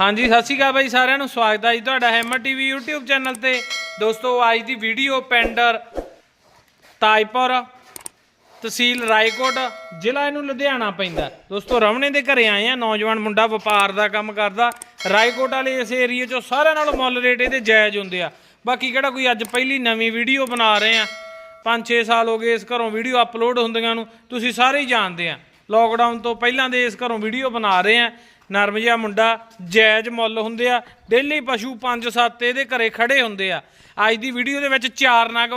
ਹਾਂਜੀ, ਸਤਿ ਸ਼੍ਰੀ ਅਕਾਲ ਬਾਈ ਸਾਰਿਆਂ ਨੂੰ। ਸਵਾਗਤ ਹੈ ਜੀ ਤੁਹਾਡਾ ਹੈਮਰ ਟੀਵੀ YouTube ਚੈਨਲ ਤੇ। ਦੋਸਤੋ, ਅੱਜ ਦੀ ਵੀਡੀਓ ਪੈਂਡਰ ਤਾਜਪੁਰ ਤਹਿਸੀਲ ਰਾਏਕੋਟ, ਜ਼ਿਲ੍ਹਾ ਇਹਨੂੰ ਲੁਧਿਆਣਾ ਪੈਂਦਾ। ਦੋਸਤੋ, ਰਮਣੇ ਦੇ ਘਰੇ ਆਏ ਆ ਨੌਜਵਾਨ ਮੁੰਡਾ ਵਪਾਰ ਦਾ ਕੰਮ ਕਰਦਾ। ਰਾਏਕੋਟ ਵਾਲੇ ਇਸ ਏਰੀਏ 'ਚੋਂ ਸਾਰਿਆਂ ਨਾਲੋਂ ਮੁੱਲ ਰੇਟ ਇਹਦੇ ਜਾਇਜ਼ ਹੁੰਦੇ ਆ। ਬਾਕੀ ਕਿਹੜਾ ਕੋਈ ਅੱਜ ਪਹਿਲੀ ਨਵੀਂ ਵੀਡੀਓ ਬਣਾ ਰਹੇ ਆ 5-6 ਸਾਲ ਹੋ ਗਏ ਇਸ ਘਰੋਂ ਵੀਡੀਓ ਅਪਲੋਡ ਹੁੰਦੀਆਂ ਨੂੰ। ਤੁਸੀਂ ਸਾਰੇ ਹੀ ਜਾਣਦੇ ਆ। ਲੋਕਡਾਊਨ ਤੋਂ ਪਹਿਲਾਂ ਦੇ ਇਸ ਘਰੋਂ ਵੀਡੀਓ ਬਣਾ ਰਹੇ ਆ। ਨਰਮ ਜਿਹਾ ਮੁੰਡਾ ਜਾਇਜ਼ ਮੁੱਲ ਹੁੰਦੇ ਆ। ਡੇਲੀ ਪਸ਼ੂ 5-7 ਇਹਦੇ ਘਰੇ ਖੜੇ ਹੁੰਦੇ ਆ। ਅੱਜ ਦੀ ਵੀਡੀਓ ਦੇ ਵਿੱਚ ਚਾਰ ਨਗ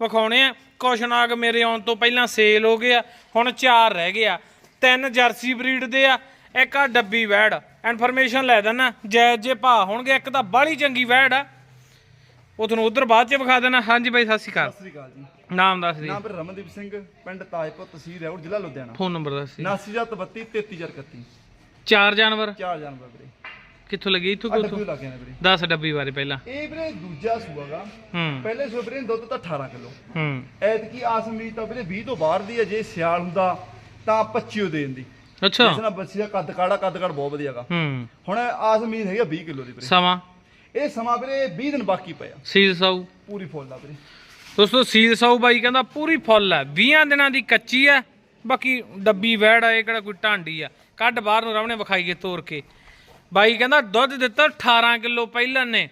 ਵਿਖਾਉਣੇ ਆ। ਕੁਛ ਨਾਗ ਮੇਰੇ ਆਉਣ ਤੋਂ ਪਹਿਲਾਂ ਸੇਲ ਹੋ ਗਏ ਆ ਹੁਣ ਚਾਰ ਰਹਿ ਗਏ ਆ। ਤਿੰਨ ਜਰਸੀ ਬਰੀਡ ਦੇ ਆ ਇੱਕ ਆ ਡੱਬੀ ਵੈੜ। ਇਨਫੋਰਮੇਸ਼ਨ ਲੈ ਦੇਣਾ ਜਾਇਜ਼ ਜੇ ਭਾ ਹੋਣਗੇ ਇੱਕ ਤਾਂ ਬਾਹਲੀ ਚੰਗੀ ਵੈੜ ਆ। ਉਹ ਤੁਹਾਨੂੰ ਉਧਰ ਬਾਅਦ ਚ ਵਿਖਾ ਦੇਣਾ ਹਾਂਜੀ ਬਾਈ ਸਤਿ ਸ਼੍ਰੀ ਅਕਾਲ। ਸਤਿ ਸ੍ਰੀ ਅਕਾਲ ਜੀ। ਨਾਮ ਦੱਸ ਦੇ। ਨਾਮ ਪਰ ਰਮਨਦੀਪ ਸਿੰਘ ਪਿੰਡ ਤਾਜਪੁਰ ਤਹਿਸੀਲ ਰੈਉੜ ਜ਼ਿਲ੍ਹਾ ਲੁਧਿਆਣਾ। ਫੋਨ ਨੰਬਰ ਦੱਸ ਦੇ। 7932 33031 ਚਾਰ ਜਾਨਵਰ? ਚਾਰ ਜਾਨਵਰ ਵੀਰੇ। ਕਿੱਥੋਂ ਲੱਗੀ? ਇੱਥੋਂ ਕਿੱਥੋਂ? ਡੱਬੀ ਲੱਗ ਵੀਰੇ। 10 ਡੱਬੀ ਬਾਰੇ ਪਹਿਲਾਂ। ਇਹ ਵੀਰੇ ਦੂਜਾ ਸੂਆਗਾ ਹੂੰ। ਪਹਿਲੇ ਸੂਏ ਵੀਰੇ ਦੁੱਧ ਤਾਂ 18 ਕਿਲੋ। ਹੂੰ। ਐਤਕੀ ਆਸ ਉਮੀਦ ਤਾਂ ਵੀਰੇ 20 ਤੋਂ ਬਾਹਰ ਦੀ ਹੈ ਜੇ ਸਿਆਲ ਹੁੰਦਾ ਤਾਂ 25 ਦੇਣ ਦੀ। ਅੱਛਾ। ਇਸ ਨਾਲ ਬੱਚੀ ਦਾ ਕੱਦ ਕਾੜਾ ਕੱਦ ਕਾੜ ਬਹੁਤ ਵਧੀਆਗਾ ਹੂੰ। ਹੁਣ ਆਸ ਉਮੀਦ ਹੈਗੀ ਆ 20 ਕਿਲੋ ਦੀ ਵੀਰੇ। ਸਮਾਂ? ਇਹ ਸਮਾਂ ਵੀਰੇ 20 ਦਿਨ ਬਾਕੀ ਪਿਆ। ਸੀਲ ਸਾਊ। ਪੂਰੀ ਫੁੱਲ ਆ ਵੀਰੇ। ਦੋਸਤੋ ਸੀਲ ਸਾਊ ਬਾਈ ਕਹਿੰਦਾ ਪੂਰੀ ਫੁੱਲ ਹੈ। 20 ਦਿਨਾਂ ਦੀ ਕੱਚੀ ਹੈ। ਬਾਕੀ ਡੱਬੀ ਵੈੜ ਆ ਇਹ ਕਿਹੜਾ ਕੋਈ ਢਾਂਡੀ ਆ। ਕੱਢ ਬਾਹਰ ਨੂੰ ਰਵਣੇ ਵਿਖਾਈਏ ਤੋਰ ਕੇ। ਬਾਈ ਕਹਿੰਦਾ ਦੁੱਧ ਦਿੱਤਾ 18 ਕਿਲੋ ਪਹਿਲਾਂ ਨੇ।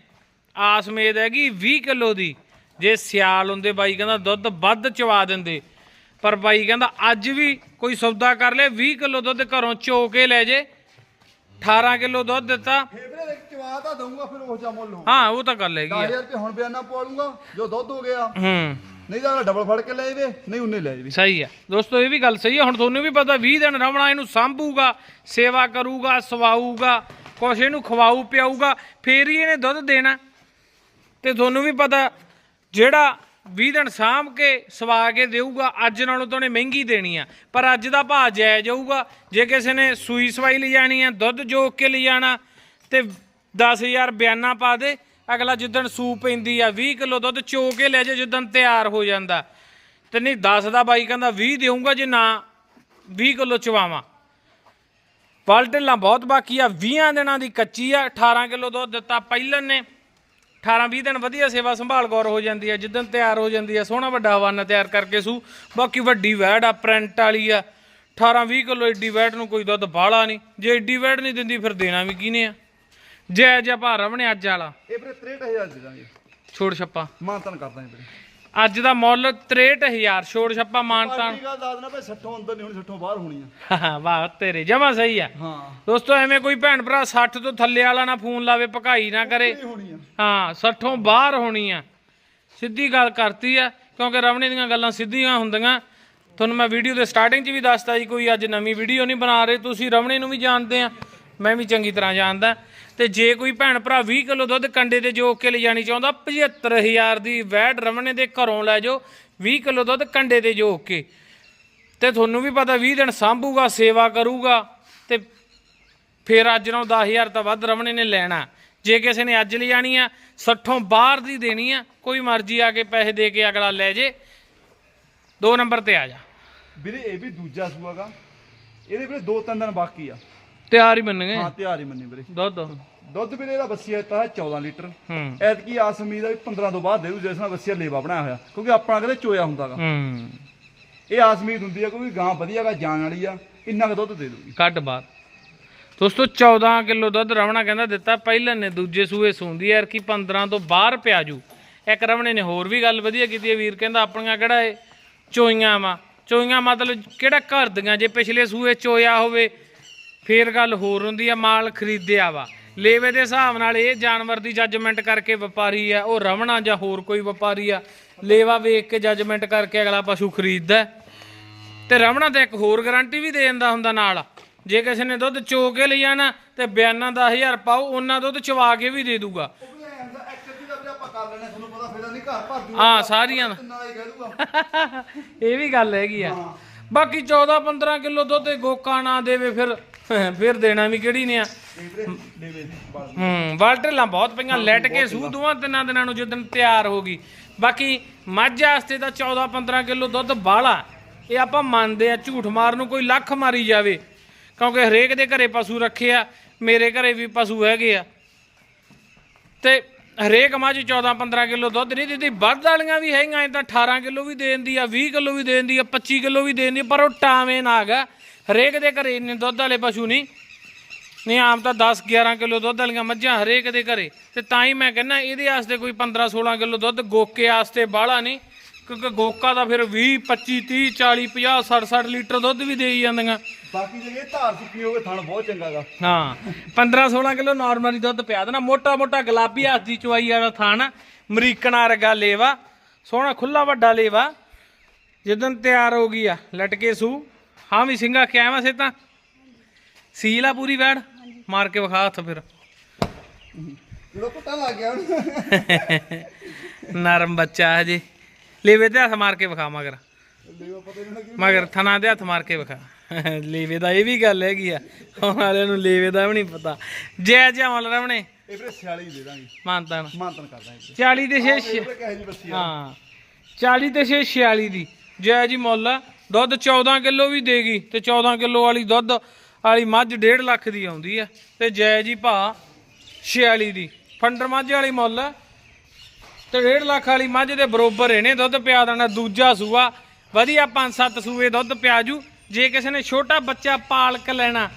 ਆਸ ਮੇਦ ਹੈਗੀ 20 ਕਿਲੋ ਦੀ। ਜੇ ਸਿਆਲ ਹੁੰਦੇ ਬਾਈ ਕਹਿੰਦਾ ਦੁੱਧ ਵੱਧ ਚਵਾ ਦਿੰਦੇ। ਪਰ ਬਾਈ ਕਹਿੰਦਾ ਅੱਜ ਵੀ ਕੋਈ ਸੌਦਾ ਕਰ ਲੇ 20 ਕਿਲੋ ਦੁੱਧ ਘਰੋਂ ਚੋ ਕੇ ਲੈ ਜੇ। 18 ਕਿਲੋ ਦੁੱਧ ਦਿੱਤਾ। ਫੇਰ ਵੀਰੇ ਚਵਾ ਤਾਂ ਦਊਂਗਾ ਫਿਰ ਉਹ ਜਾ ਮੁੱਲ ਹੋ ਉਹ ਤਾਂ ਗੱਲ ਹੈਗੀ ਆ। 10000 ਰੁਪਏ ਹੁਣ ਬਿਆਨਾ ਪਵਾ ਲੂੰਗਾ ਜੋ ਦੁੱਧ ਹੋ ਗਿਆ। ਹੂੰ। ਨਹੀਂ ਤਾਂ ਡਬਲ ਫੜ ਕੇ ਲੈ ਜਾਵੇ ਨਹੀਂ ਉਹਨੇ ਲੈ ਜਾਵੇ ਸਹੀ ਆ। ਦੋਸਤੋ, ਇਹ ਵੀ ਗੱਲ ਸਹੀ ਆ। ਹੁਣ ਤੁਹਾਨੂੰ ਵੀ ਪਤਾ 20 ਦਿਨ ਰਵਣਾ ਇਹਨੂੰ ਸੰਭੂਗਾ, ਸੇਵਾ ਕਰੂਗਾ, ਸਵਾਊਗਾ, ਕੁਛ ਇਹਨੂੰ ਖਵਾਊ ਪਿਆਊਗਾ, ਫੇਰ ਹੀ ਇਹਨੇ ਦੁੱਧ ਦੇਣਾ। ਤੇ ਤੁਹਾਨੂੰ ਵੀ ਪਤਾ, ਜਿਹੜਾ 20 ਦਿਨ ਸਾਂਭ ਕੇ ਸਵਾ ਕੇ ਦੇਊਗਾ, ਅੱਜ ਨਾਲੋਂ ਤਾਂ ਉਹਨੇ ਮਹਿੰਗੀ ਦੇਣੀ ਆ। ਪਰ ਅੱਜ ਦਾ ਭਾਅ ਜਾਇਜ਼ ਜਾਊਗਾ। ਜੇ ਕਿਸੇ ਨੇ ਸੂਈ ਸਵਾਈ ਲਈ ਜਾਣੀ ਆ, ਦੁੱਧ ਜੋਕ ਕੇ ਲਈ ਜਾਣਾ ਤੇ 10000 ਬਿਆਨਾ ਪਾ ਦੇ ਅਗਲਾ ਜਿੱਦਣ ਸੂ ਪੈਂਦੀ ਆ 20 ਕਿਲੋ ਦੁੱਧ ਚੋ ਕੇ ਲੈ ਜਾ ਜਿੱਦਣ ਤਿਆਰ ਹੋ ਜਾਂਦਾ। ਤੇ ਨਹੀਂ 10 ਦਾ ਬਾਈ ਕਹਿੰਦਾ 20 ਦੇਊਂਗਾ ਜੇ ਨਾ 20 ਕਿਲੋ ਚਵਾਵਾਂ। ਪਲਟਲਾਂ ਬਹੁਤ ਬਾਕੀ ਆ 20 ਦਿਨਾਂ ਦੀ ਕੱਚੀ ਆ 18 ਕਿਲੋ ਦੁੱਧ ਦਿੱਤਾ ਪਹਿਲਨ ਨੇ। 18 20 ਦਿਨ ਵਧੀਆ ਸੇਵਾ ਸੰਭਾਲ ਗੌਰ ਹੋ ਜਾਂਦੀ ਆ, ਜਿੱਦਣ ਤਿਆਰ ਹੋ ਜਾਂਦੀ ਆ, ਸੋਹਣਾ ਵੱਡਾ ਹਵਾਨਾ ਤਿਆਰ ਕਰਕੇ ਸੂ। ਬਾਕੀ ਵੱਡੀ ਵੈੜ ਆ, ਪ੍ਰਿੰਟ ਵਾਲੀ ਆ। 18 20 ਕਿਲੋ ਏਡੀ ਵੈੜ ਨੂੰ ਕੋਈ ਦੁੱਧ ਬਾਹਲਾ ਨਹੀਂ। ਜੇ ਏਡੀ ਵੈੜ ਨਹੀਂ ਦਿੰਦੀ, ਫਿਰ ਦੇਣਾ ਵੀ ਕਿਹਨੇ ਆ? ਜੈ ਜੈ ਭਾ ਰਵਣੇ ਅੱਜ ਵਾਲਾ। ਇਹ ਵੀਰੇ 63000 ਦੇ ਦਾਂਗੇ। ਛੋੜ ਛੱਪਾ। ਮਾਨਤਨ ਕਰਦਾ ਵੀਰੇ। ਅੱਜ ਦਾ ਮੁੱਲ 63000 ਛੋੜ ਛੱਪਾ ਮਾਨਤਾਨ ਗੱਲ ਦੱਸ ਦੇਣਾ ਭਾਈ 60 ਅੰਦਰ ਨਹੀਂ ਹੋਣੀ 60 ਬਾਹਰ ਹੋਣੀ ਆ। ਵਾਹ ਤੇਰੇ ਜਮਾ ਸਹੀ ਆ। ਹਾਂ। ਦੋਸਤੋ ਐਵੇਂ ਕੋਈ ਭੈਣ ਭਰਾ 60 ਤੋਂ ਥੱਲੇ ਵਾਲਾ ਨਾ ਫੋਨ ਲਾਵੇ ਭਕਾਈ ਨਾ ਕਰੇ। ਨਹੀਂ ਹੋਣੀ ਆ। ਹਾਂ 60 ਬਾਹਰ ਹੋਣੀ ਆ। ਸਿੱਧੀ ਗੱਲ ਕਰਤੀ ਆ ਕਿਉਂਕਿ ਰਵਣੇ ਦੀਆਂ ਗੱਲਾਂ ਸਿੱਧੀਆਂ ਹੁੰਦੀਆਂ। ਤੁਹਾਨੂੰ ਮੈਂ ਵੀਡੀਓ ਦੇ ਸਟਾਰਟਿੰਗ 'ਚ ਵੀ ਦੱਸਤਾ ਜੀ ਕੋਈ ਅੱਜ ਨਵੀਂ ਵੀਡੀਓ ਨਹੀਂ ਬਣਾ ਰਹੇ ਤੁਸੀਂ ਰਵਣੇ ਨੂੰ ਵੀ ਜਾਣਦੇ ਆ। ਮੈਂ ਵੀ ਚੰਗੀ ਤਰ੍ਹਾਂ ਜਾਣਦਾ। ਤੇ ਜੇ ਕੋਈ ਭੈਣ ਭਰਾ 20 ਕਿਲੋ ਦੁੱਧ ਕੰਡੇ ਤੇ ਜੋਕ ਕੇ ਲੈ ਜਾਣੀ ਚਾਹੁੰਦਾ 75000 ਦੀ ਵੈਟ ਰਵਣੇ ਦੇ ਘਰੋਂ ਲੈ ਜਾਓ 20 ਕਿਲੋ ਦੁੱਧ ਕੰਡੇ ਤੇ ਜੋਕ ਕੇ। ਤੇ ਤੁਹਾਨੂੰ ਵੀ ਪਤਾ 20 ਦਿਨ ਸਾਂਭੂਗਾ, ਸੇਵਾ ਕਰੂਗਾ, ਤੇ ਫਿਰ ਅੱਜ ਨਾਲੋਂ 10000 ਤਾਂ ਵੱਧ ਰਵਣੇ ਨੇ ਲੈਣਾ। ਜੇ ਕਿਸੇ ਨੇ ਅੱਜ ਲਿਜਾਣੀ ਆ 60 ਬਾਹਰ ਦੀ ਦੇਣੀ ਆ, ਕੋਈ ਮਰਜ਼ੀ ਆ ਕੇ ਪੈਸੇ ਦੇ ਕੇ ਅਗਲਾ ਲੈ ਜੇ। ਦੋ ਨੰਬਰ ਤੇ ਆ ਜਾ। ਵੀਰੇ, ਇਹ ਵੀ ਦੂਜਾ ਸੂਆਗਾ ਇਹਦੇ ਵੀਰੇ ਦੋ ਤਿੰਨ ਦਿਨ ਬਾਕੀ ਆ। ਤਿਆਰ ਹੀ ਮੰਨਗੇ ਹਾਂ ਤਿਆਰ ਹੀ ਮੰਨੀ ਵੀਰੇ। ਦੁੱਧ। ਦੁੱਧ ਵੀਰੇ ਇਹਦਾ ਬੱਸੀਆ ਤਾਂ ਹੈ 14 ਲੀਟਰ। ਹੂੰ। ਐਤਕੀ ਆਸ ਉਮੀਦ ਵੀ 15 ਤੋਂ ਬਾਅਦ ਦੇਊ ਜਿਸ ਨਾਲ ਬੱਸੀਆ ਲੇਵਾ ਬਣਾਇਆ ਹੋਇਆ। ਕਿਉਂਕਿ ਆਪਣਾ ਕਦੇ ਚੋਇਆ ਹੁੰਦਾਗਾ। ਹੂੰ। ਇਹ ਆਸ ਉਮੀਦ ਹੁੰਦੀ ਆ ਕਿਉਂਕਿ ਗਾਂ ਵਧੀਆਗਾ ਜਾਣ ਵਾਲੀ ਆ। ਇੰਨਾ ਕੁ ਦੁੱਧ ਦੇ ਦੂਗੀ ਕੱਢ ਬਾਹਰ ਦੋਸਤੋ 14 ਕਿਲੋ ਦੁੱਧ ਰਵਣਾ ਕਹਿੰਦਾ ਦਿੱਤਾ ਪਹਿਲਾਂ ਨੇ ਦੂਜੇ ਸੂਏ ਸੂੰਦੀ ਯਾਰ ਕੀ 15 ਤੋਂ ਬਾਹਰ ਪਿਆ ਜੂ। ਇੱਕ ਰਵਣੇ ਨੇ ਹੋਰ ਵੀ ਗੱਲ ਵਧੀਆ ਕੀਤੀ ਹੈ ਵੀਰ ਕਹਿੰਦਾ ਆਪਣੀਆਂ ਕਿਹੜਾ ਏ ਚੋਈਆਂ ਵਾ? ਚੋਈਆਂ ਮਤਲਬ ਕਿਹੜਾ ਘਰ ਦੀਆਂ ਜੇ ਪਿਛਲੇ ਸੂਏ ਚੋਇਆ ਹੋਵੇ ਫੇਰ ਗੱਲ ਹੋਰ ਹੁੰਦੀ ਆ ਮਾਲ ਖਰੀਦਿਆ ਵਾ। ਲੇਵੇ ਦੇ ਹਿਸਾਬ ਨਾਲ ਇਹ ਜਾਨਵਰ ਦੀ ਜੱਜਮੈਂਟ ਕਰਕੇ ਵਪਾਰੀ ਆ ਉਹ ਰਵਣਾ ਜਾਂ ਹੋਰ ਕੋਈ ਵਪਾਰੀ ਆ ਲੇਵਾ ਵੇਖ ਕੇ ਜੱਜਮੈਂਟ ਕਰਕੇ ਅਗਲਾ ਪਸ਼ੂ ਖਰੀਦਦਾ। ਤੇ ਰਵਣਾ ਤੇ ਇੱਕ ਹੋਰ ਗਾਰੰਟੀ ਵੀ ਦੇ ਦਿੰਦਾ ਹੁੰਦਾ ਨਾਲ। ਜੇ ਕਿਸੇ ਨੇ ਦੁੱਧ ਚੋ ਕੇ ਲਈ ਜਾਣਾ ਤੇ ਬਿਆਨਾ 10000 ਪਾਓ ਉਹਨਾਂ ਦੁੱਧ ਚਵਾ ਕੇ ਵੀ ਦੇ ਦੂਗਾ। ਹਾਂ ਸਾਰੀਆਂ ਦਾ। ਇਹ ਵੀ ਗੱਲ ਹੈਗੀ ਆ। ਬਾਕੀ 14 15 ਕਿਲੋ ਦੁੱਧ ਗੋਕਾ ਨਾ ਦੇਵੇ ਫਿਰ ਫਿਰ ਦੇਣਾ ਵੀ ਕਿਹੜੀ ਨੇ ਆ? ਇਹ ਹੂੰ ਵਾਲਟਲਾਂ ਬਹੁਤ ਪਈਆਂ ਲੈਟ ਕੇ ਸੂ ਦੋਵਾਂ ਤਿੰਨਾਂ ਦਿਨਾਂ ਨੂੰ ਜਦੋਂ ਤਿਆਰ ਹੋ ਗਈ। ਬਾਕੀ ਮੱਝ ਵਾਸਤੇ ਤਾਂ 14 15 ਕਿਲੋ ਦੁੱਧ ਬਾਹਲਾ। ਇਹ ਆਪਾਂ ਮੰਨਦੇ ਆ ਝੂਠ ਮਾਰ ਨੂੰ ਕੋਈ ਲੱਖ ਮਾਰੀ ਜਾਵੇ। ਕਿਉਂਕਿ ਹਰੇਕ ਦੇ ਘਰੇ ਪਸ਼ੂ ਰੱਖੇ ਆ ਮੇਰੇ ਘਰੇ ਵੀ ਪਸ਼ੂ ਹੈਗੇ ਆ। ਤੇ ਹਰੇਕ ਮੱਝ 14 15 ਕਿਲੋ ਦੁੱਧ ਨਹੀਂ ਦਿੰਦੀ ਵੱਧ ਵਾਲੀਆਂ ਵੀ ਹੈਗੀਆਂ ਐ ਤਾਂ 18 ਕਿਲੋ ਵੀ ਦੇ ਦਿੰਦੀ ਆ 20 ਕਿਲੋ ਵੀ ਦੇ ਦਿੰਦੀ ਆ 25 ਕਿਲੋ ਵੀ ਦੇ ਦਿੰਦੀ ਆ, ਪਰ ਉਹ ਟਾਵੇਂ ਨਾ ਹੈਗਾ ਹਰੇਕ ਦੇ ਘਰੇ ਇੰਨੇ ਦੁੱਧ ਵਾਲੇ ਪਸ਼ੂ ਨਹੀਂ। ਨਹੀਂ ਆਮ ਤਾਂ 10 11 ਕਿਲੋ ਦੁੱਧ ਵਾਲੀਆਂ ਮੱਝਾਂ ਹਰੇਕ ਦੇ ਘਰੇ। ਤੇ ਤਾਂ ਹੀ ਮੈਂ ਕਹਿੰਦਾ ਇਹਦੇ ਵਾਸਤੇ ਕੋਈ 15 16 ਕਿਲੋ ਦੁੱਧ ਗੋਕੇ ਵਾਸਤੇ ਬਾਹਲਾ ਨਹੀਂ। ਕਿਉਂਕਿ ਗੋਕਾ ਦਾ ਫਿਰ 20 25 30 40 50 60 60 ਲੀਟਰ ਦੁੱਧ ਵੀ ਦੇਈ ਜਾਂਦੀਆਂ। ਬਾਕੀ ਜੇ ਇਹ ਧਾਰ ਸੁੱਕੀ ਹੋਵੇ ਥਣ ਬਹੁਤ ਚੰਗਾਗਾ ਹਾਂ 15 16 ਕਿਲੋ ਨਾਰਮਲੀ ਦੁੱਧ ਪਿਆ ਦੇਣਾ। ਮੋਟਾ ਮੋਟਾ ਗੁਲਾਬੀ ਹੱਥ ਦੀ ਚੁਆਈ ਵਾਲਾ ਥਾਣ ਅਮਰੀਕਨ ਵਰਗਾ ਲੇਵਾ। ਸੋਹਣਾ ਖੁੱਲਾ ਵੱਡਾ ਲੇਵਾ। ਜਦੋਂ ਤਿਆਰ ਹੋ ਗਈ ਆ ਲਟਕੇ ਸੂ। ਹਾਂ ਵੀ ਸਿੰਘਾ ਕਿਆ ਵਾ ਸੇ ਤਾਂ। ਸੀਲ ਆ ਪੂਰੀ ਵੈੜ? ਮਾਰ ਕੇ ਵਿਖਾ ਹੱਥ ਫਿਰ। ਜਦੋਂ ਪਤਾ ਲੱਗ ਗਿਆ ਨਰਮ ਬੱਚਾ ਹਜੇ ਲੇਵੇ ਤੇ ਹੱਥ ਮਾਰ ਕੇ ਵਿਖਾ ਮਗਰ। ਮਗਰ ਥਣਾ ਦੇ ਹੱਥ ਮਾਰ ਕੇ ਵਿਖਾ। ਲੇਵੇ ਦਾ ਇਹ ਵੀ ਗੱਲ ਹੈਗੀ ਆ। ਹੁਣ ਵਾਲਿਆਂ ਨੂੰ ਲੇਵੇ ਦਾ ਵੀ ਨਹੀਂ ਪਤਾ। ਜੈ ਜੈ ਮਲ ਰਵਣੇ ਇਹ ਵੀਰੇ 46 ਦੇ ਦਾਂਗੇ। ਮਾਨਤਾਨ। ਮਾਨਤਨ ਕਰ ਦਾਂਗੇ। 40 ਦੇ 6 ਇਹ ਵੀਰੇ ਕਹੇ ਜੀ ਬੱਸੀ ਆ। ਹਾਂ। 40 ਤੇ 6 46 ਦੀ। ਜੈ ਜੀ ਮੁੱਲ। ਦੁੱਧ 14 ਕਿਲੋ ਵੀ ਦੇਗੀ ਤੇ 14 ਕਿਲੋ ਵਾਲੀ ਦੁੱਧ ਵਾਲੀ ਮੱਝ 1.5 ਲੱਖ ਦੀ ਆਉਂਦੀ ਆ ਤੇ ਜੈ ਜੀ ਭਾ 46 ਦੀ। ਫੰਡਰ ਮੱਝ ਵਾਲੀ ਮੁੱਲ ਆ ਤੇ 1.5 ਲੱਖ ਵਾਲੀ ਮੱਝ ਦੇ ਬਰੋਬਰ ਇਹਨੇ ਦੁੱਧ ਪਿਆ ਦੇਣਾ। ਦੂਜਾ ਸੂਆ, ਵਧੀਆ 5-7 ਸੂਏ ਦੁੱਧ ਪਿਆ ਜੂ। ਜੇ ਕਿਸੇ ਨੇ ਛੋਟਾ ਬੱਚਾ ਪਾਲਕ ਲੈਣਾ,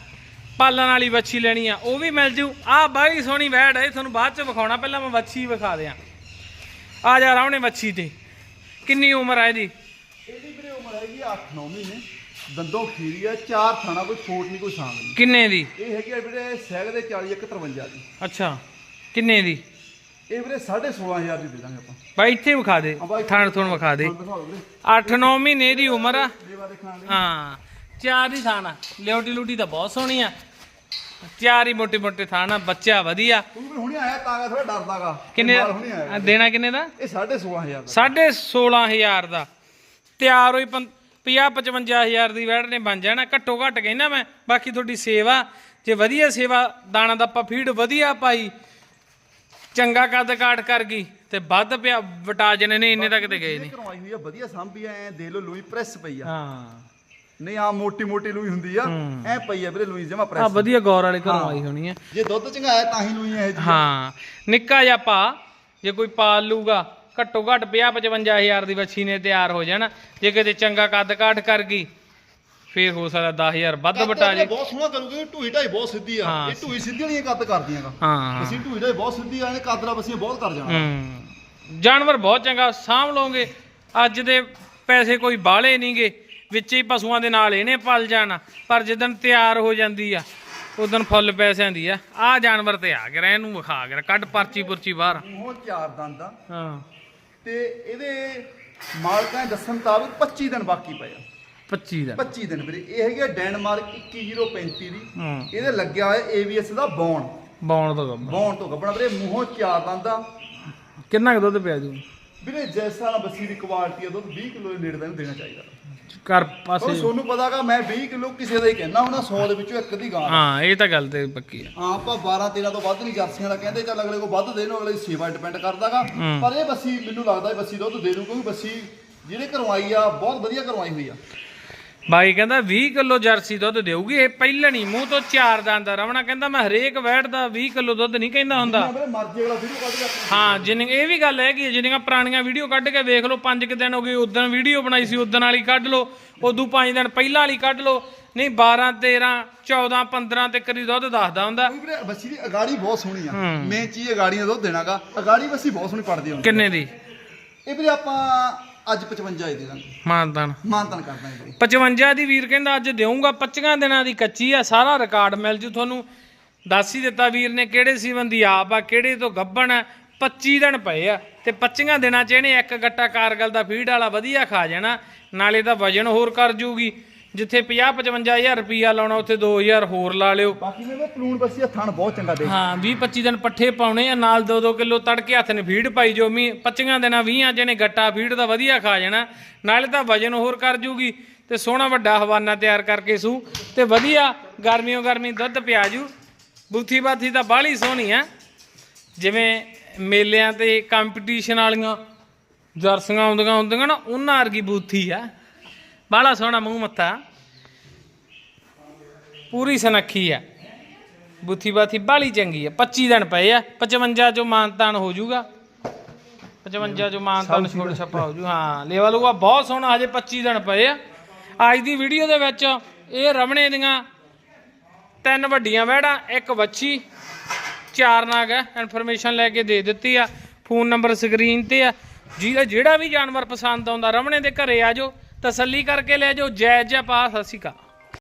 ਪਾਲਣ ਵਾਲੀ ਵੱਛੀ ਲੈਣੀ ਆ, ਉਹ ਵੀ ਮਿਲ ਜੂ। ਆ ਬਾਈ ਸੋਹਣੀ ਵੈੜ ਹੈ ਤੁਹਾਨੂੰ ਬਾਅਦ ਚ ਵਿਖਾਉਣਾ, ਪਹਿਲਾਂ ਮੈਂ ਵੱਛੀ ਵਿਖਾ ਦਿਆਂ। ਆ ਜਾ ਰਾਵਣੇ ਵੱਛੀ ਤੇ। ਕਿੰਨੀ ਉਮਰ ਹੈ ਇਹਦੀ ਹੈਗੀ 8-9 ਮਹੀਨੇ। ਦੰਦੋਂ ਖੀਰੀ ਆ ਚਾਰ ਥਾਣਾ ਕੋਈ ਫੋਟ ਨਹੀਂ ਕੋਈ ਸਾਂਗ ਨਹੀਂ। ਕਿੰਨੇ ਦੀ? ਇਹ ਹੈਗੀ ਆ ਵੀਰੇ ਸੈਗ ਦੇ 40 ਇੱਕ 53 ਦੀ। ਅੱਛਾ ਕਿੰਨੇ ਦੀ? ਇਹ ਵੀਰੇ 16500 ਦੀ ਦੇ ਦਾਂਗੇ ਆਪਾਂ। ਬਾਈ ਇੱਥੇ ਵਿਖਾ ਦੇ। ਬਾਈ। ਥਾਣ ਥੋਣ ਵਿਖਾ ਦੇ। ਹੁਣ ਦਿਖਾ ਦਿਓ ਵੀਰੇ 8-9 ਮਹੀਨੇ ਦੀ ਉਮਰ ਆ। ਲੇਵਾ ਦੇਖਣ ਲਈ। ਹਾਂ ਚਾਰ ਹੀ ਥਾਣਾ। ਲਿਓਟੀ ਲੂਟੀ ਤਾਂ ਬਹੁਤ ਸੋਹਣੀ ਆ। ਚਾਰ ਹੀ ਮੋਟੇ ਮੋਟੇ ਥਾਣਾ ਬੱਚਾ ਵਧੀਆ। ਤੂੰ ਵੀ ਹੁਣੇ ਆਇਆ ਤਾਗਾ ਥੋੜਾ ਡਰਦਾਗਾ ਕਿੰਨੇ ਹੁਣੇ ਆਇਆ। ਦੇਣਾ ਕਿੰਨੇ ਦਾ? ਇਹ 16500 ਦਾ। ਸਾਢੇ 16000 ਦਾ। ਤਿਆਰ ਹੋਈ 50 55000 ਦੀ ਵੈੜ ਨੇ ਬਣ ਜਾਣਾ ਘੱਟੋ ਘੱਟ ਕਹਿੰਦਾ ਮੈਂ ਬਾਕੀ ਤੁਹਾਡੀ ਸੇਵਾ ਜੇ ਵਧੀਆ ਸੇਵਾ ਦਾਣਾ ਦਾ ਆਪਾਂ ਫੀਡ ਵਧੀਆ ਪਾਈ ਚੰਗਾ ਕੱਦ ਕਾਟ ਕਰ ਗਈ ਤੇ ਵੱਧ ਪਿਆ ਵਟਾਜਨ ਨੇ ਇੰਨੇ ਤੱਕ ਤੇ ਗਏ ਨਹੀਂ। ਹੋਈ ਆ ਵਧੀਆ ਸਾਂਭੀ ਆ ਐ ਦੇ ਲੋ ਲੂਈ ਪ੍ਰੈਸ ਪਈ ਆ। ਹਾਂ। ਨਹੀਂ ਆ ਮੋਟੀ ਮੋਟੀ ਲੂਈ ਹੁੰਦੀ ਆ ਐ ਪਈ ਆ ਵੀਰੇ ਲੂਈ ਜਮਾ ਆ ਪ੍ਰੈਸ ਵਧੀਆ ਗੌਰ ਵਾਲੇ ਘਰੋਂ ਆਈ ਹੋਣੀ ਆ। ਜੇ ਦੁੱਧ ਚੰਗਾਇਆ ਤਾਂ ਹੀ ਲੂਈ ਜੀ ਹਾਂ ਨਿੱਕਾ ਜਿਹਾ ਪਾ ਜੇ ਕੋਈ ਪਾਲ ਲੂਗਾ ਘੱਟੋ ਘੱਟ 50 55000 ਦੀ ਵੱਛੀ ਨੇ ਤਿਆਰ ਹੋ ਜਾਣਾ। ਜੇ ਕਿਤੇ ਚੰਗਾ ਕੱਦ ਕਾਟ ਕਰ ਗਈ ਫੇਰ ਹੋ ਸਕਦਾ 10000 ਵੱਧ ਵਟਾ ਜੇ। ਬਹੁਤ ਸੋਹਣਾ ਕਰੂਗੀ ਢੂਈ ਢਾਈ ਬਹੁਤ ਸਿੱਧੀ ਆ। ਇਹ ਢੂਈ ਸਿੱਧੀ ਵਾਲੀਆਂ ਕੱਦ ਕਰਦੀਆਂ ਹਾਂ ਅਸੀਂ ਢੂਈ ਢਾਈ ਬਹੁਤ ਸਿੱਧੀ ਆ ਇਹਨੇ ਕੱਦਰਾ ਬਸੀਆਂ ਬਹੁਤ ਕਰ ਜਾਣਾ। ਜਾਨਵਰ ਬਹੁਤ ਚੰਗਾ ਸਾਂਭ ਲਓਗੇ। ਅੱਜ ਦੇ ਪੈਸੇ ਕੋਈ ਬਾਲੇ ਨਹੀਂਗੇ ਵਿੱਚ ਹੀ ਪਸ਼ੂਆਂ ਦੇ ਨਾਲ ਇਹਨੇ ਪਲ ਜਾਣਾ। ਪਰ ਜਦੋਂ ਤਿਆਰ ਹੋ ਜਾਂਦੀ ਆ ਉਦੋਂ ਫੁੱਲ ਪੈਸਿਆਂ ਦੀ ਆ। ਆ ਜਾਨਵਰ ਤੇ ਆ ਗਿਆ ਇਹਨੂੰ ਵਿਖਾ ਗਿਆ ਕੱਢ ਪਰਚੀ ਪੁਰਚੀ ਬਾਹਰ। ਉਹ ਚਾਰ ਦੰਦ ਆ। ਹਾਂ। ਤੇ ਇਹਦੇ ਮਾਲਕਾਂ ਦੇ ਦੱਸਣ ਮੁਤਾਬਕ 25 ਦਿਨ ਬਾਕੀ ਪਏ ਆ। 25 ਦਾ 25 ਦਿਨ ਵੀਰੇ। ਇਹ ਹੈਗੀ ਆ ਡੈਨਮਾਰਕ 21035 ਦੀ। ਹਾਂ। ਇਹਦੇ ਲੱਗਿਆ ਹੋਇਆ ABS ਦਾ ਬੌਣ ਬੌਣ ਤੋਂ ਗੱਬਾ ਬੌਣ ਤੋਂ ਗੱਬਣਾ ਵੀਰੇ। ਮੂੰਹੋਂ ਚਾਰ ਦੰਦ ਆ। ਕਿੰਨਾ ਕੁ ਦੁੱਧ ਪਿਆ ਜੂ? ਵੀਰੇ ਜੈਸਾ ਬੱਸੀ ਦੀ ਕੁਆਲਿਟੀ ਆ ਦੁੱਧ 20 ਕਿਲੋ ਦੇ ਨੇੜੇ ਦਾ ਇਹਨੂੰ ਦੇਣਾ ਚਾਹੀਦਾ। ਕਰ ਪਰ ਪਾਸੇ ਸੋਨੂੰ ਪਤਾਗਾ ਮੈਂ 20 ਕਿਲੋ ਕਿਸੇ ਦਾ ਹੀ ਕਹਿਣਾ ਹੁੰਦਾ 100 ਦੇ ਵਿੱਚੋਂ ਇੱਕ ਦੀ ਗਾਂ ਹਾਂ ਇਹ ਤਾਂ ਗੱਲ ਤੇ ਪੱਕੀ ਆ। ਹਾਂ ਆਪਾਂ 12 13 ਤੋਂ ਵੱਧ ਨਹੀਂ ਜਰਸੀਆਂ ਦਾ ਕਹਿੰਦੇ ਚੱਲ ਅਗਲੇ ਕੋ ਵੱਧ ਦੇ ਨੂੰ ਅਗਲੇ ਦੀ ਸੇਵਾ ਡਿਪੈਂਡ ਕਰਦਾਗਾ। ਪਰ ਇਹ ਬੱਸੀ ਮੈਨੂੰ ਲੱਗਦਾ ਇਹ ਬੱਸੀ ਦੁੱਧ ਦੇ ਦੂ ਕਿਉਂਕਿ ਬੱਸੀ ਜਿਹੜੇ ਕਰਵਾਈ ਆ ਬਹੁਤ ਵਧੀਆ ਕਰਵਾਈ ਹੋਈ ਆ। ਬਾਈ ਕਹਿੰਦਾ 20 ਕਿਲੋ ਜਰਸੀ ਦੁੱਧ ਦੇਊਗੀ ਇਹ ਪਹਿਲਣੀ ਮੂੰਹ ਤੋਂ ਚਾਰ ਦੰਦ ਆ। ਰਵਣਾ ਕਹਿੰਦਾ ਮੈਂ ਹਰੇਕ ਵੈੜ ਦਾ 20 ਕਿਲੋ ਦੁੱਧ ਨਹੀਂ ਕਹਿੰਦਾ ਹੁੰਦਾ। ਹਾਂ ਜਿੰਨੀ ਇਹ ਵੀ ਗੱਲ ਹੈਗੀ ਜਿੰਨੀਆਂ ਪੁਰਾਣੀਆਂ ਵੀਡੀਓ ਕੱਢ ਕੇ ਵੇਖ ਲਓ ਪੰਜ ਕੁ ਦਿਨ ਹੋ ਗਏ ਉਦੋਂ ਵੀਡੀਓ ਬਣਾਈ ਸੀ ਉਦੋਂ ਵਾਲੀ ਕੱਢ ਲਓ ਉਦੋਂ ਪੰਜ ਦਿਨ ਪਹਿਲਾਂ ਵਾਲੀ ਕੱਢ ਲਓ ਨਹੀਂ 12 13 14 15 ਤੇ ਕਰੀ ਦੁੱਧ ਦੱਸਦਾ ਹੁੰਦਾ। ਬੱਸੀ ਦੀ ਅਗਾੜੀ ਬਹੁਤ ਸੋਹਣੀ ਆ। ਮੇਨ ਚੀਜ਼ ਅਗਾੜੀਆਂ ਦੁੱਧ ਦੇਣਾਗਾ ਅਗਾੜੀ ਬੱਸੀ ਬਹੁਤ ਸੋਹਣੀ ਪੜਦੀ ਹੁੰਦੀ ਕਿੰਨੇ ਦੀ? ਇਹ ਵੀਰੇ ਆਪਾਂ ਅੱਜ 55 ਹੀ ਦੇ ਦਾਂਗੇ ਮਾਨਤਾਨ। ਮਾਨਤਨ ਕਰਦਾ ਇਹ ਵੀਰੇ। 55 ਦੀ ਵੀਰ ਕਹਿੰਦਾ ਅੱਜ ਦੇਊਂਗਾ 25 ਦਿਨਾਂ ਦੀ ਕੱਚੀ ਆ ਸਾਰਾ ਰਿਕਾਰਡ ਮਿਲ ਜੂ ਤੁਹਾਨੂੰ। ਦੱਸ ਹੀ ਦਿੱਤਾ ਵੀਰ ਨੇ ਕਿਹੜੇ ਸੀਵਨ ਦੀ ਆਪ ਆ ਕਿਹੜੇ ਤੋਂ ਗੱਬਣ ਆ 25 ਦਿਨ ਪਏ ਆ। ਤੇ 25 ਦਿਨਾਂ ਚ ਇਹਨੇ ਇੱਕ ਗੱਟਾ ਕਾਰਗਲ ਦਾ ਫੀਡ ਵਾਲਾ ਵਧੀਆ ਖਾ ਜਾਣਾ ਨਾਲੇ ਦਾ ਵਜਨ ਹੋਰ ਕਰ ਜੂਗੀ। ਜਿੱਥੇ 50 55000 ਰੁਪਈਆ ਲਾਉਣਾ ਉੱਥੇ 2000 ਹੋਰ ਲਾ ਲਿਓ। ਬਾਕੀ ਮੇਰੇ ਪਲੂਣ ਬੱਸੀ ਆ ਥਣ ਬਹੁਤ ਚੰਗਾ ਦੇ ਹਾਂ 20 25 ਦਿਨ ਪੱਠੇ ਪਾਉਣੇ ਆ ਨਾਲ 2-2 ਕਿਲੋ ਤੜਕੇ ਹੱਥ ਨੇ ਫੀਡ ਪਾਈ ਜੋ ਮੀ 25 ਦਿਨਾਂ 20 ਜਿਹਨੇ ਗੱਟਾ ਫੀਡ ਦਾ ਵਧੀਆ ਖਾ ਜਾਣਾ। ਨਾਲੇ ਤਾਂ ਵਜਨ ਹੋਰ ਕਰ ਜੂਗੀ ਤੇ ਸੋਹਣਾ ਵੱਡਾ ਹਵਾਨਾ ਤਿਆਰ ਕਰਕੇ ਸੂ ਤੇ ਵਧੀਆ ਗਰਮੀਓ ਗਰਮੀ ਦੁੱਧ ਪਿਆ ਜੂ। ਬੂਥੀ ਬਾਥੀ ਤਾਂ ਬਾਹਲੀ ਸੋਹਣੀ ਆ। ਜਿਵੇਂ ਮੇਲਿਆਂ ਤੇ ਕੰਪੀਟੀਸ਼ਨ ਵਾਲੀਆਂ ਜਰਸੀਆਂ ਆਉਂਦੀਆਂ ਹੁੰਦੀਆਂ ਨਾ ਉਹਨਾਂ ਵਰਗੀ ਬੂਥੀ ਆ। ਬਾਹਲਾ ਸੋਹਣਾ ਮੂੰਹ ਮੱਥਾ। ਪੂਰੀ ਸਨੱਖੀ ਆ। ਬੁੱਥੀ ਬਾਥੀ ਬਾਲੀ ਚੰਗੀ ਆ। 25 ਦਿਨ ਪਏ ਆ। 55 ਚੋਂ ਮਾਨਤਾਨ ਹੋ ਜਾਊਗਾ 55 ਚੋਂ ਮਾਨਤਾਨ ਛੋੜ ਛੱਪਾ ਹੋ ਜੂ। ਹਾਂ ਲੈਵਲ ਉਹ ਬਹੁਤ ਸੋਹਣਾ ਹਜੇ 25 ਦਿਨ ਪਏ ਆ। ਅੱਜ ਦੀ ਵੀਡੀਓ ਦੇ ਵਿੱਚ ਇਹ ਰਮਣੇ ਦੀਆਂ ਤਿੰਨ ਵੱਡੀਆਂ ਵਹਿੜਾਂ ਇੱਕ ਵੱਛੀ ਚਾਰ ਨਾਗ ਹੈ ਇਨਫੋਰਮੇਸ਼ਨ ਲੈ ਕੇ ਦੇ ਦਿੱਤੀ ਆ। ਫੋਨ ਨੰਬਰ ਸਕਰੀਨ ਤੇ ਆ। ਜਿਹਦਾ ਜਿਹੜਾ ਵੀ ਜਾਨਵਰ ਪਸੰਦ ਆਉਂਦਾ ਰਮਣੇ ਦੇ ਘਰੇ ਆ ਜਾਓ। ਤਸੱਲੀ ਕਰਕੇ ਲੈ ਜਾਓ ਜੈ ਜੈ ਪਾ ਸਤਿ ਸ਼੍ਰੀ ਅਕਾਲ।